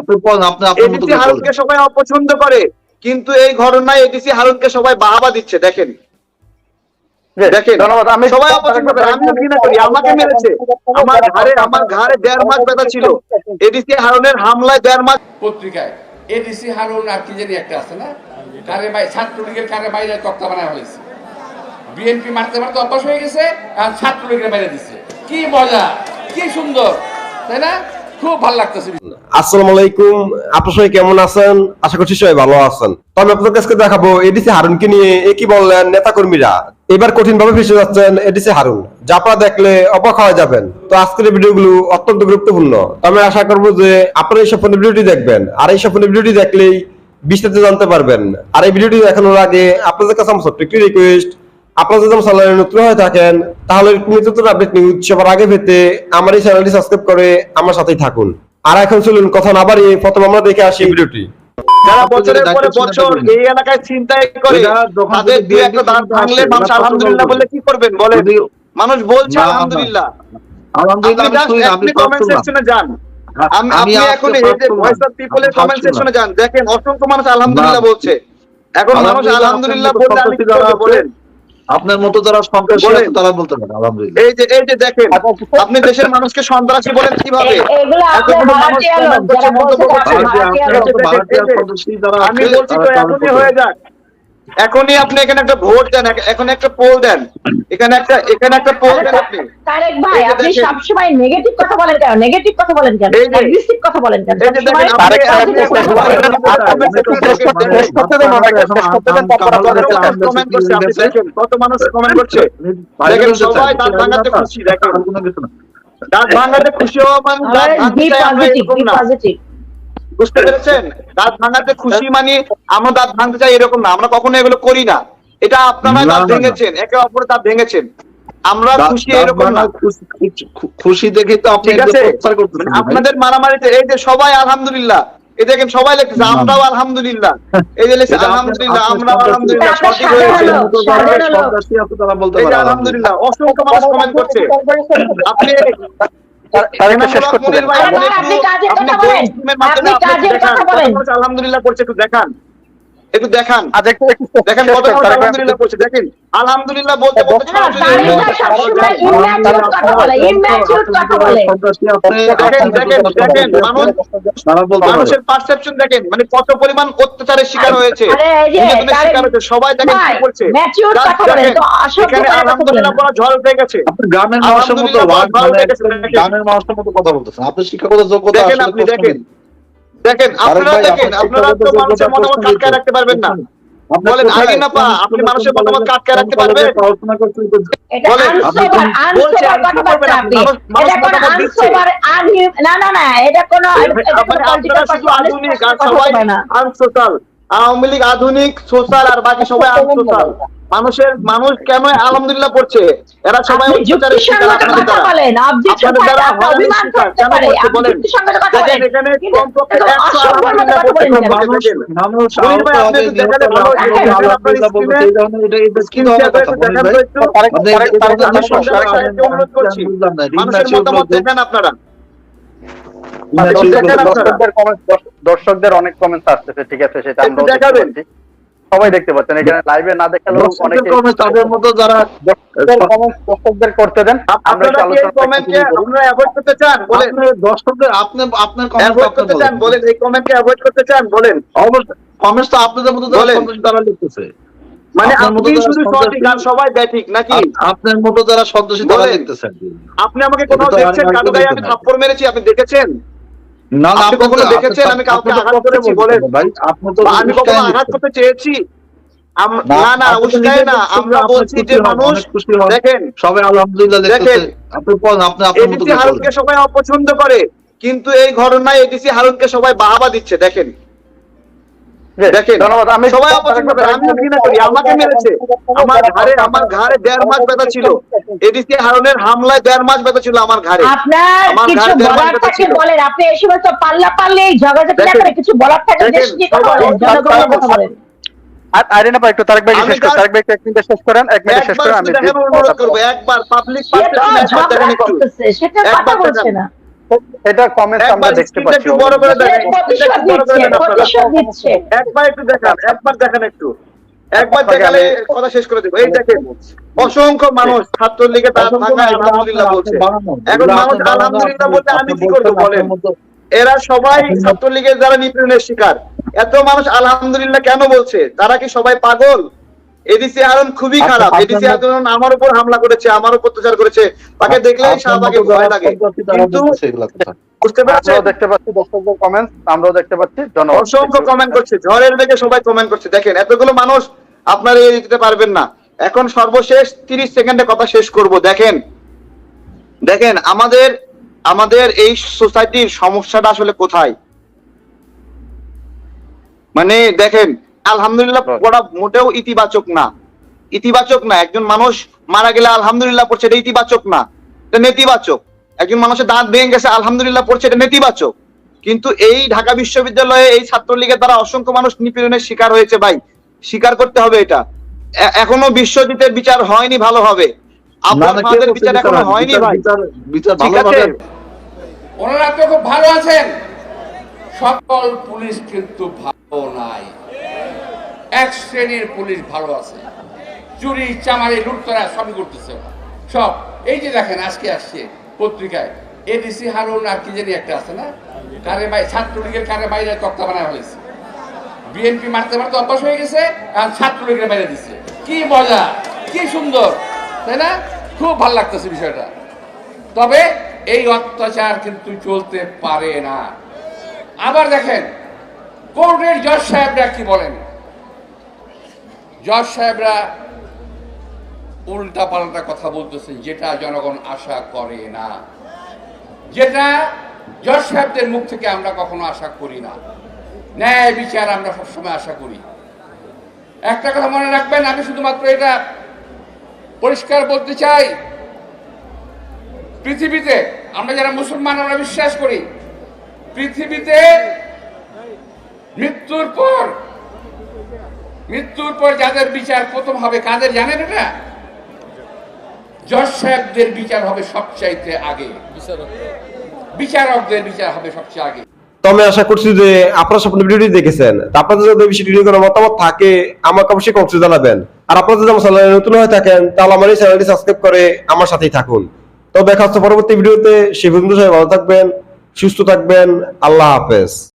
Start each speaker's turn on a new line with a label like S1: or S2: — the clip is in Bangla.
S1: আপনি আপনি আপনার মতো
S2: হারুনকে সবাই অপছন্দ করে কিন্তু এই ঘটনায় এডিসি হারুনকে সবাই বাহাবা দিচ্ছে দেখেন। দেখেন।
S3: আমি
S2: সবাই অপছন্দ করে আমিও ঘৃণা করি আমাকে মেরেছে। আমার ঘাড়ে আমার ঘাড়ে দেড় মাস ব্যথা ছিল। এডিসি হারুনের হামলায় দেড় মাস
S4: পত্রিকায় এডিসি হারুন আর কি জানি একটা আছে না? কারে বাই ছাত্রলীগের কারে বাইরে তক্তা বানায় হয়েছে বিএনপি মারতে মারতে অভ্যাস হয়ে গেছে আর ছাত্রলীগের বাইরে দিচ্ছে কি মজা কি সুন্দর তাই না?
S5: আপনাদের কাছে হারুন। দেখলে যাবেন। তো আজকের অত্যন্ত গুরুত্বপূর্ণ। তো আমি আশা করব যে আপনারা এই সম্পূর্ণ ভিডিওটি দেখবেন। আর এই সম্পূর্ণ ভিডিওটি দেখলেই বিস্তারিত জানতে পারবেন। আর এই ভিডিওটি দেখানোর আগে আপনাদের কাছে রিকোয়েস্ট আপনারা যদি আমার চ্যানেলে নতুন হয়ে থাকেন তাহলে নতুন আপডেট নিউজ সবার আগে পেতে আমার এই চ্যানেলটি সাবস্ক্রাইব করে আমার সাথেই থাকুন। আর এখন চলুন কথা না বাড়িয়ে প্রথম আমরা দেখে আসি। ভিডিওটি।
S2: যারা বছরের পরে বছর এই এলাকায় চিন্তাই করে তাদের দুই একটা দাঁত ভাঙলে মানুষ
S1: এটা
S2: আলহামদুলিল্লাহ
S1: কথা
S2: কি করবেন বলেন? মানুষ বলছে। আলহামদুলিল্লাহ।
S1: আলহামদুলিল্লাহ
S2: আপনি কমেন্ট সেকশনে যান। এখন এই যে ভয়েস অফ পিপলের কমেন্ট সেকশনে যান। দেখেন অসংখ্য মানুষ আলহামদুলিল্লাহ বলছে। এখন মানুষ
S1: আলহামদুলিল্লাহ
S2: আমি কি বলেন?
S1: আপনার মতো যারা সন্ত্রাসী। তারা বলতে পারে আলহামদুলিল্লাহ
S2: এই যে এই যে দেখেন আপনি দেশের মানুষকে সন্ত্রাসী বলেন কীভাবে আমি বলছি তো এখনই হয়ে। যাক এখনই আপনি এখানে একটা ভোট দেন এখন একটা পোল দেন। এখানে একটা এখানে একটা পোল দেন আপনি।
S6: তারেক ভাই আপনি
S2: দেখেন।
S6: সবসময় নেগেটিভ কথা বলেন কেন? নেগেটিভ কথা বলেন কেন? অ্যাগ্রেসিভ কথা বলেন কেন?
S2: আপনি দেখেন কত মানুষ কমেন্ট করছে। দেখেন সবাই দাঁত ভাঙাতে খুশি দেখেন। দাঁত ভাঙাতে খুশি হওয়া মানে দাঁত ভাঙতে
S6: পজিটিভ পজিটিভ
S2: বুঝতে পেরেছেন? দাঁত ভাঙাতে খুশি মানে আমরা দাঁত ভাঙতে চাই এরকম না। আমরা কখনো এগুলো করি না। এটা আপনারা দাঁত। ভেঙেছেন একে অপরে দাঁত ভেঙেছেন। আমরা খুশি এরকম না।
S1: খুশি- দেখে তো আপনি
S2: মানে। আপনাদের মারামারিতে এই যে সবাই আলহামদুলিল্লাহ এই দেখেন সবাই লিখতেছে। আমরাও আলহামদুলিল্লাহ। এই যে লিখছে আলহামদুলিল্লাহ আমরাও আলহামদুলিল্লাহ সঠিক হয়েছে। আলহামদুলিল্লাহ অসংখ্য মানুষ কমেন্ট করছে। আপনি আলহামদুলিল্লাহ করছে একটু দেখান একটু দেখান। দেখেন কত। আলহামদুলিল্লাহ দেখেন আলহামদুলিল্লাহ বলতে। মানুষের পারসেপশন দেখেন মানে কত পরিমাণ অত্যাচারের শিকার হয়েছে। শিকার হয়েছে সবাই দেখেন কি এখানে আলহামদুলিল্লাহ
S6: বলেন
S2: ঝড় উঠে গেছে।
S1: আপনি গ্রামের মানুষের মতো মানে
S2: লেগেছে, দেখেন।
S1: গ্রামের মানুষের মতো কথা বলতেছেন। শিক্ষাগত যোগ্যতা
S2: দেখেন আপনি দেখেন। দেখেন আপনারা দেখেন
S1: আপনারা
S2: তো মানুষের মতামত কাটকায় রাখতে পারবেন না বলেন, আগে না পা, আপনি মানুষের মতামত কাটকায় রাখতে পারবেন?
S1: পড়াশোনা করছেন, তো-
S6: এটা
S2: বলেন, বলছে, আপনি করবেন? মানুষ- মানুষ
S6: এটা কোনো
S2: মতামত দিচ্ছে।
S6: না না না এটা কোনো এটা কোনো পলিটিক্যাল
S2: আপনারা শুধু আধুনিক সবাই আনসোশাল আওয়ামী লীগ আধুনিক সোশ্যাল আর বাকি সবাই আনসোশাল মানুষের মানুষ কেন আলহামদুলিল্লাহ পড়ছে এরা সবাই অত্যাচারের শিকার আপনাদের দ্বারা। আপনাদের দ্বারা
S6: অভিমান করতে পারে
S2: বলেন?
S6: যুক্তিসঙ্গত কথা
S2: দেখেন,
S6: বলেন
S2: এখানে কমপক্ষে 100 আলহামদুলিল্লাহ
S6: কথা
S2: করছে,
S6: বলেন কেন?
S2: কমপক্ষে
S1: মানুষ-
S2: দেখেন।
S1: মানুষ
S2: মনির ভাই,
S1: আহত
S2: আপনি
S1: হবে,
S2: একটু দেখালে
S1: নিহত
S2: ভালো
S1: হবে,
S2: হতো।
S1: আল্লাহ
S2: আপনার স্ক্রিনে-
S1: এটা- এটা
S2: স্ক্রিন
S1: ধরনের
S2: শেয়ার করে
S1: কথা,
S2: একটু
S1: মনির
S2: দেখান
S1: ভাই?
S2: তো একটু।
S3: তারেক-
S1: আপনি-
S3: তারেক-
S1: আপনি-
S3: তারেক-
S1: আপনি
S2: আমি
S1: সমস্যা
S2: সন্ধ্যাবেলা
S1: করেন,
S2: সাহেবকে অনুরোধ করছি।
S1: আমি বুঝলাম না,
S2: মানুষের মতামত
S1: লোক-
S2: দেখান আপনারা
S1: immature
S2: দেখেন আপনারা।
S3: দর্শকদের কমেন্ট দর্শকদের অনেক কমেন্ট আসতেছে ঠিক আছে সেটা আমরা
S2: দেখাবেন।
S3: সবাই দেখতে পাচ্ছেন এখানে লাইভে না দেখালেও অনেকে
S1: তাদের মতো যারা
S3: দর্শকদের করতে দেন।
S2: আপনারা আপনারা অ্যাভয়েড করতে চান? বলেন।
S1: দর্শকদের আপনি আপনার আপনি
S2: করতে চান
S1: বলেন।
S2: এই কমেন্টকে অ্যাভয়েড করতে চান বলেন।
S1: অবশ্যই কমেন্টস তো আপনাদের মতো যারা তারা লিখতেছে
S2: মানে আপনি শুধু সঠিক আর সবাই ব্যাঠিক নাকি?
S1: আপনার মতো যারা সন্ত্রাসী তারা
S2: বলেন।
S1: লিখতেছে
S2: আপনি আমাকে কোথাও দেখছেন?
S1: আর- আর
S2: কাটু গায়ে আমি থাপ্পড় মেরেছি আপনি দেখেছেন?
S1: না
S2: আপনি কখনো দেখেছেন? আমি কাউকে আঘাত করেছি বলে
S1: ভাই আপনি তো
S2: আমি কখনো আঘাত করতে চেয়েছি?
S1: না,
S2: না না উস্কায় না আমরা বলছি যে মানুষ। দেখেন।
S1: সবাই আলহামদুলিল্লাহ
S2: দেখেন,
S1: আপনি আপনি আপনার মতো
S2: হারুনকে সবাই অপছন্দ করে কিন্তু এই ঘটনায় এডিসি হারুনকে সবাই বাহাবা দিচ্ছে দেখেন।
S3: ধন্যবাদ। আমি
S2: সবাই অপছন্দ করে আমিও ঘৃণা করি। আমাকে মেরেছে। আমার ঘাড়ে আমার ঘাড়ে দেড় মাস ব্যথা ছিল। এডিসি হারুনের হামলায় দেড় মাস ব্যথা ছিল আমার ঘাড়ে।
S6: আপনার কিছু বলার থাকে বলেন। আপনি এই সমস্ত পাল্লা পাল্লে ঝগড়াঝাটি না করে কিছু বলার থাকে দেশ নিয়ে কথা বলেন জনগণের কথা বলেন।
S3: আর আইরিনা একটু তারেক ভাই শেষ করেন। তারেক ভাই এক মিনিট শেষ করেন। এক মিনিট শেষ করেন আমি
S2: অনুরোধ করব। একবার পাবলিক
S6: তো সেটা কথা বলছে না।
S3: এটা কমেন্ট আমরা দেখতে পাচ্ছি
S2: একটু বড় করে দেখেন।
S6: প্রতিশোধ দিচ্ছে প্রতিশোধ দিচ্ছে।
S2: একবার একটু দেখান একবার দেখান একটু। একবার দেখালে কথা শেষ করে দেবো। এই দেখেন অসংখ্য মানুষ ছাত্রলীগে তার আলহামদুলিল্লাহ বলছে। এখন মানুষ আলহামদুলিল্লাহ বলতে আমি কি করব বলেন? এরা সবাই ছাত্রলীগের যারা নিপীড়নের শিকার। এত মানুষ আলহামদুলিল্লাহ কেন বলছে? তারা কি সবাই পাগল? এডিসি হারুন খুবই
S1: আচ্ছা,
S2: খারাপ। এডিসি আমার উপর হামলা করেছে আমার উপর অত্যাচার করেছে। তাকে দেখলেই শাহবাগে ভয় লাগে। কিন্তু বুঝতে পারছেন?
S3: দেখতে পাচ্ছি দর্শকদের কমেন্ট আমরাও দেখতে পাচ্ছি ধন্যবাদ
S2: অসংখ্য কমেন্ট করছে। ঝড়ের বেগে সবাই কমেন্ট করছে। দেখেন এতগুলো মানুষ আপনারা এড়িয়ে দিতে পারবেন না। এখন সর্বশেষ তিরিশ সেকেন্ডে কথা শেষ করব। দেখেন দেখেন আমাদের আমাদের এই সোসাইটির সমস্যাটা আসলে কোথায়? মানে দেখেন আলহামদুলিল্লাহ পড়া মোটেও ইতিবাচক না। ইতিবাচক না একজন মানুষ মারা গেলে আলহামদুলিল্লাহ পড়ছে এটা ইতিবাচক না এটা নেতিবাচক। একজন মানুষের দাঁত ভেঙে গেছে আলহামদুলিল্লাহ পড়ছে এটা নেতিবাচক। কিন্তু এই ঢাকা বিশ্ববিদ্যালয়ে এই ছাত্রলীগের দ্বারা অসংখ্য মানুষ নিপীড়নের শিকার হয়েছে ভাই। স্বীকার করতে হবে এটা। এখনও বিশ্বজিতের বিচার হয়নি ভালোভাবে। আপনাদের বিচার এখনও হয়নি ভাই। ঠিক আছে?
S4: ওনারা তো খুব ভালো আছেন। সকল পুলিশ কিন্তু ভালো নাই। এক শ্রেণির পুলিশ ভালো আছে। চুরি, চামারি, লুটতরা সবই করতেছে। সব। এই যে দেখেন, আজকে আসছে পত্রিকায়। এডিসি হারুন আর কি জানি একটা আছে না? কারে বাই ছাত্রলীগের কারে বাইরে তক্তা বানায় হয়েছে বিএনপি মারতে মারতে অভ্যাস হয়ে গেছে, আর ছাত্রলীগের বাইরে দিচ্ছে কি মজা, কি সুন্দর, তাই না? খুব ভালো লাগতেছে বিষয়টা। তবে এই অত্যাচার কিন্তু চলতে পারে না। আবার দেখেন কোর্টের জজ সাহেবরা কি বলেন? জজ সাহেবরা উল্টা পাল্টা কথা বলতেছেন যেটা জনগণ আশা করে না। যেটা জজ সাহেবদের মুখ থেকে আমরা কখনো আশা করি না। ন্যায় বিচার আমরা সবসময় আশা করি। একটা কথা মনে রাখবেন, আমি শুধুমাত্র এটা পরিষ্কার বলতে চাই, পৃথিবীতে আমরা যারা মুসলমান, আমরা বিশ্বাস করি, পৃথিবীতে মৃত্যুর পর মৃত্যুর পর যাদের বিচার প্রথম হবে কাদের জানেন এটা? জজ সাহেবদের বিচার হবে সবচাইতে আগে। বিচারকদের বিচার হবে সবচেয়ে আগে।
S5: তো আমি আশা করছি যে আপনারা ভিডিওটি দেখেছেন। আপনাদের যদি বিষয়টি কোনো মতামত থাকে, আমাকে অবশ্যই জানাবেন। আর আপনারা যদি আমার চ্যানেলে নতুন হয়ে থাকেন, তাহলে আমার এই চ্যানেলটি সাবস্ক্রাইব করে আমার সাথেই থাকুন। তো দেখা হচ্ছে পরবর্তী ভিডিওতে। সে পর্যন্ত সবাই ভালো থাকবেন, সুস্থ থাকবেন। আল্লাহ হাফেজ।